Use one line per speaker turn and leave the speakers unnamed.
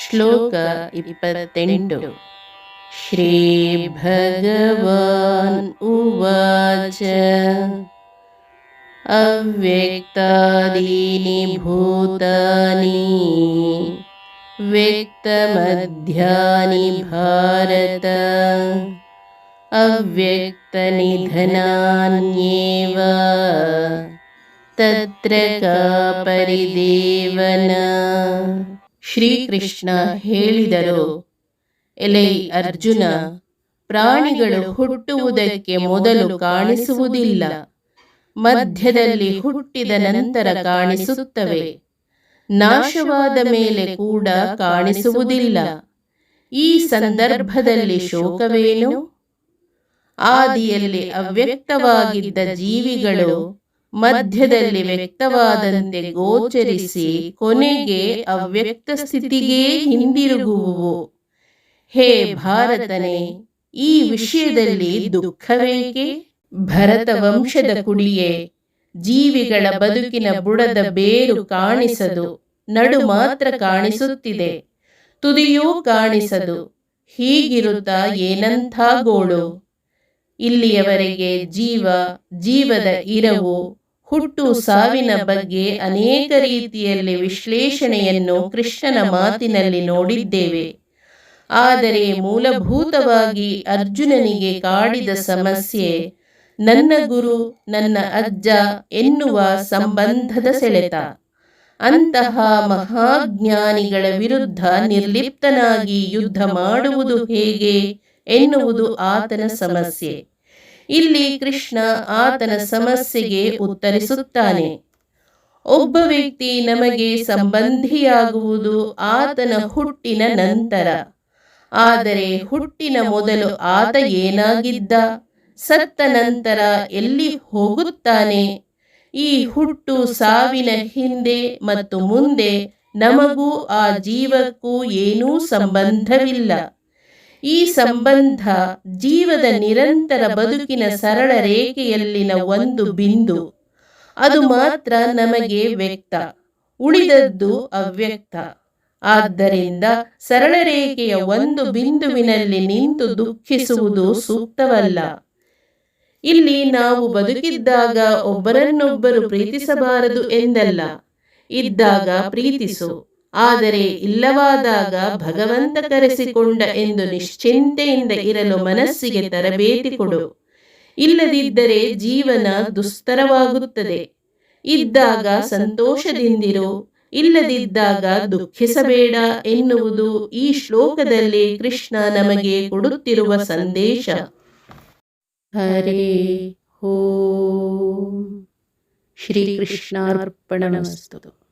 श्लोक श्लोके श्रीभगवान् उवाच। अव्यक्तादीनि भूतानि व्यक्तमध्यानि भारत। अव्यक्तनिधनान्येव तत्र का परिदेवना। ಶ್ರೀಕೃಷ್ಣ ಹೇಳಿದರು. ಎಲೈ ಅರ್ಜುನ, ಪ್ರಾಣಿಗಳು ಹುಟ್ಟುವುದಕ್ಕೆ ಮೊದಲು ಕಾಣಿಸುವುದಿಲ್ಲ. ಮಧ್ಯದಲ್ಲಿ ಹುಟ್ಟಿದ ನಂತರ ಕಾಣಿಸುತ್ತವೆ. ನಾಶವಾದ ಮೇಲೆ ಕೂಡ ಕಾಣಿಸುವುದಿಲ್ಲ. ಈ ಸಂದರ್ಭದಲ್ಲಿ ಶೋಕವೇನು? ಆದಿಯಲ್ಲಿ ಅವ್ಯಕ್ತವಾಗಿದ್ದ ಜೀವಿಗಳು ಮಧ್ಯದಲ್ಲಿ ವ್ಯಕ್ತವಾದಂತೆ ಗೋಚರಿಸಿ ಕೊನೆಗೆ ಅವ್ಯಕ್ತ ಸ್ಥಿತಿಗೇ ಹಿಂದಿರುಗುವುವು. ಹೇ ಭಾರತನೇ, ಈ ವಿಷಯದಲ್ಲಿ ದುಃಖವೇಕೆ? ಭರತ ವಂಶದ ಕುಡಿಯೇ, ಜೀವಿಗಳ ಬದುಕಿನ ಬುಡದ ಬೇರು ಕಾಣಿಸದು, ನಡು ಮಾತ್ರ ಕಾಣಿಸುತ್ತಿದೆ, ತುದಿಯೂ ಕಾಣಿಸದು, ಹೀಗಿರುತ್ತಾ ಏನಂಥ ಗೋಳು ಇಲ್ಲಿಯವರೆಗೆ ಜೀವ, ಜೀವದ ಇರವು ಹುಟ್ಟು ಸಾವಿನ ಬಗ್ಗೆ ಅನೇಕ ರೀತಿಯಲ್ಲಿ ವಿಶ್ಲೇಷಣೆಯನ್ನು ಕೃಷ್ಣನ ಮಾತಿನಲ್ಲಿ ನೋಡಿದ್ದೇವೆ. ಆದರೆ ಮೂಲಭೂತವಾಗಿ ಅರ್ಜುನನಿಗೆ ಕಾಡಿದ ಸಮಸ್ಯೆ, ನನ್ನ ಗುರು, ನನ್ನ ಅಜ್ಜ ಎನ್ನುವ ಸಂಬಂಧದ ಸೆಳೆತ. ಅಂತಹ ಮಹಾಜ್ಞಾನಿಗಳ ವಿರುದ್ಧ ನಿರ್ಲಿಪ್ತನಾಗಿ ಯುದ್ಧ ಮಾಡುವುದು ಹೇಗೆ ಎನ್ನುವುದು ಆತನ ಸಮಸ್ಯೆ. ಇಲ್ಲಿ ಕೃಷ್ಣ ಆತನ ಸಮಸ್ಯೆಗೆ ಉತ್ತರಿಸುತ್ತಾನೆ. ಒಬ್ಬ ವ್ಯಕ್ತಿ ನಮಗೆ ಸಂಬಂಧಿಯಾಗುವುದು ಆತನ ಹುಟ್ಟಿನ ನಂತರ. ಆದರೆ ಹುಟ್ಟಿನ ಮೊದಲು ಆತ ಏನಾಗಿದ್ದ? ಸತ್ತ ನಂತರ ಎಲ್ಲಿ ಹೋಗುತ್ತಾನೆ? ಈ ಹುಟ್ಟು ಸಾವಿನ ಹಿಂದೆ ಮತ್ತು ಮುಂದೆ ನಮಗೂ ಆ ಜೀವಕ್ಕೂ ಏನೂ ಸಂಬಂಧವಿಲ್ಲ. ಈ ಸಂಬಂಧ ಜೀವದ ನಿರಂತರ ಬದುಕಿನ ಸರಳ ರೇಖೆಯಲ್ಲಿನ ಒಂದು ಬಿಂದು. ಅದು ಮಾತ್ರ ನಮಗೆ ವ್ಯಕ್ತ, ಉಳಿದದ್ದು ಅವ್ಯಕ್ತ. ಆದ್ದರಿಂದ ಸರಳ ರೇಖೆಯ ಒಂದು ಬಿಂದುವಿನಲ್ಲಿ ನಿಂತು ದುಃಖಿಸುವುದು ಸೂಕ್ತವಲ್ಲ. ಇಲ್ಲಿ ನಾವು ಬದುಕಿದ್ದಾಗ ಒಬ್ಬರನ್ನೊಬ್ಬರು ಪ್ರೀತಿಸಬಾರದು ಎಂದಲ್ಲ, ಇದ್ದಾಗ ಪ್ರೀತಿಸು. ಆದರೆ ಇಲ್ಲವಾದಾಗ ಭಗವಂತ ಕರೆಸಿಕೊಂಡ ಎಂದು ನಿಶ್ಚಿಂತೆಯಿಂದ ಇರಲು ಮನಸ್ಸಿಗೆ ತರಬೇತಿ ಕೊಡು. ಇಲ್ಲದಿದ್ದರೆ ಜೀವನ ದುಸ್ತರವಾಗುತ್ತದೆ. ಇದ್ದಾಗ ಸಂತೋಷದಿಂದಿರು, ಇಲ್ಲದಿದ್ದಾಗ ದುಃಖಿಸಬೇಡ ಎನ್ನುವುದು ಈ ಶ್ಲೋಕದಲ್ಲಿ ಕೃಷ್ಣ ನಮಗೆ ಕೊಡುತ್ತಿರುವ ಸಂದೇಶ. ಹರೇ ಓಂ. ಶ್ರೀಕೃಷ್ಣಾರ್ಪಣಮಸ್ತು.